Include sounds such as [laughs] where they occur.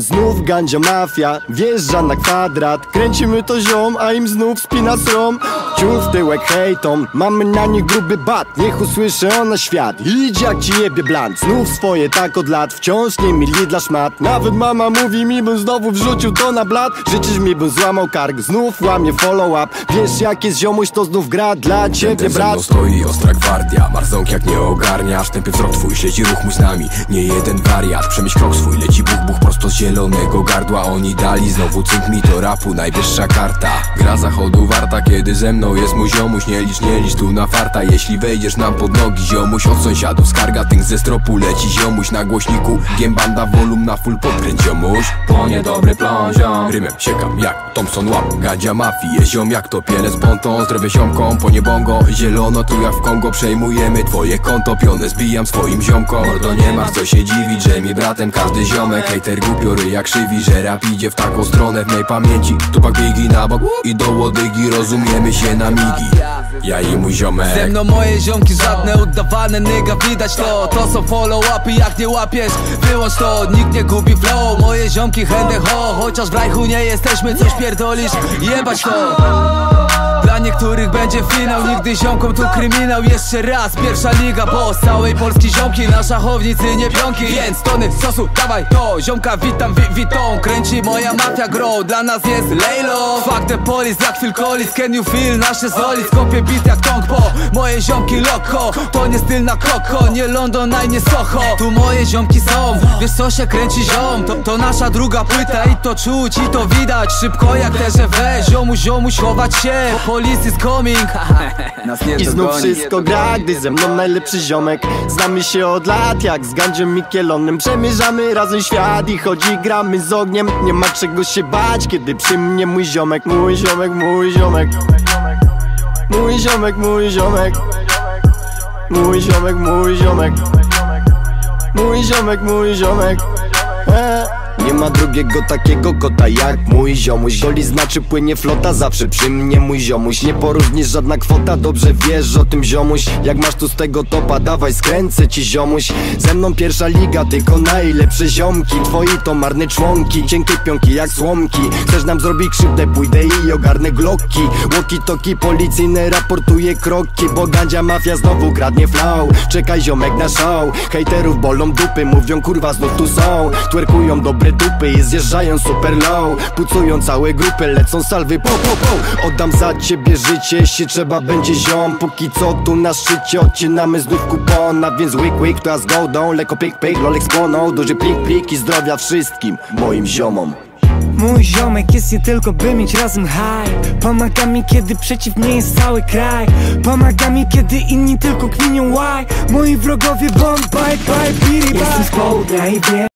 Znów gandzia mafia, wjeżdża na kwadrat. Kręcimy to ziom, a im znów spina srom Ciul w tyłek hejtom, mamy na nich gruby bat. Niech usłyszy ona świat, idź jak ci jebie bland Znów swoje tak od lat, wciąż nie mili dla szmat. Nawet mama mówi mi, bym znowu wrzucił to na blat. Życzysz mi, bym złamał kark, znów łamie follow up Wiesz jak jest ziomuś, to znów gra dla ciebie brat. stoi ostra gwardia. Marzonk jak nie ogarniasz Tępy wzrok twój, śledzi ruch mój z nami. Nie jeden wariat, przemyśl krok swój Leci buch, buch prosto z zielonego gardła Oni dali. Znowu cynk mi to rapu Najwyższa karta. Gra zachodu warta, kiedy ze mną jest mój ziomuś. Nie licz, nie licz tu na farta. Jeśli wejdziesz nam pod nogi ziomuś Od sąsiadów skarga, tynk ze stropu leci ziomuś Na głośniku, giembanda volum na full podkręć ziomuś. Po niedobry plon ziom. Rymem siekam jak Thompson łap. Gadzia mafii, ziom jak to z pontą Zdrowie ziomkom, po niebongo. Zielono tu jak w Kongo. Przejmujemy twoje konto, pionę zbijam swoim ziomkom. Mordo nie masz co się dziwić, że mi bratem każdy ziomek. Hejter głupiory jak krzywi, że rap idzie w taką stronę W mej pamięci, tupak bigi na bok I do łodygi, rozumiemy się na migi. Ja i mój ziomek. Ze mną moje ziomki żadne udawane nyga widać to. To są follow-upy jak nie łapiesz Wyłącz to, nikt nie gubi flow Moje ziomki chętne ho. Chociaż w rajchu nie jesteśmy, coś pierdolisz Jebać to niektórych będzie finał, nigdy ziomkom tu kryminał. Jeszcze raz, pierwsza liga, bo z całej Polski ziomki Na szachownicy nie pionki, więc tony sosu, dawaj to Ziomka witam, wi witą, kręci moja mafia grow Dla nas jest Lejlo. Fuck the police, jak Phil Collins, can you feel nasze zoli? Skopię bit jak Tong Po, moje ziomki loko To nie styl na koko, nie London, a nie Soho. Tu moje ziomki są, wiesz co się kręci ziom? To, to nasza druga płyta i to czuć i to widać. Szybko jak TGW, ziomu ziomu chować się Police is coming. [laughs] Nas nie I znów dogoni. wszystko gra, gdy ze mną najlepszy ziomek. Znamy się od lat, jak z Gandziem Mikielonem Przemierzamy razem świat i chodzi gramy z ogniem. Nie ma czego się bać, kiedy przy mnie mój ziomek Mój ziomek, mój ziomek. Mój ziomek, mój ziomek. Mój ziomek, mój ziomek. Mój ziomek, mój ziomek. E. Nie ma drugiego takiego kota jak mój ziomuś. Goli znaczy płynie flota, zawsze przy mnie mój ziomuś. Nie poróżnisz żadna kwota, dobrze wiesz o tym ziomuś. Jak masz tu z tego topa, dawaj skręcę ci ziomuś. Ze mną pierwsza liga, tylko najlepsze ziomki. Twoi to marne członki, cienkie pionki jak słomki. Chcesz nam zrobić krzywdę, pójdę i ogarnę glocki Walkie-talkie, policyjne raportuje kroki. Bo gandzia mafia znowu kradnie flow Czekaj ziomek na show Hejterów bolą dupy, mówią kurwa znów tu są. Twerkują dobre dupy i zjeżdżają super low. Pucują całe grupy, lecą salwy po po po. Oddam za ciebie życie, jeśli trzeba będzie ziom. Póki co tu na szczycie odcinamy znów kupona Więc łyk łyk to ja z gołdą, lekko pik pik, lolek spłonął Duży plik plik i zdrowia wszystkim moim ziomom. Mój ziomek jest nie tylko by mieć razem high Pomaga mi kiedy przeciw mnie jest cały kraj. Pomaga mi kiedy inni tylko kminią why Moi wrogowie bomb bye bye biri bye Jestem z południa i wiem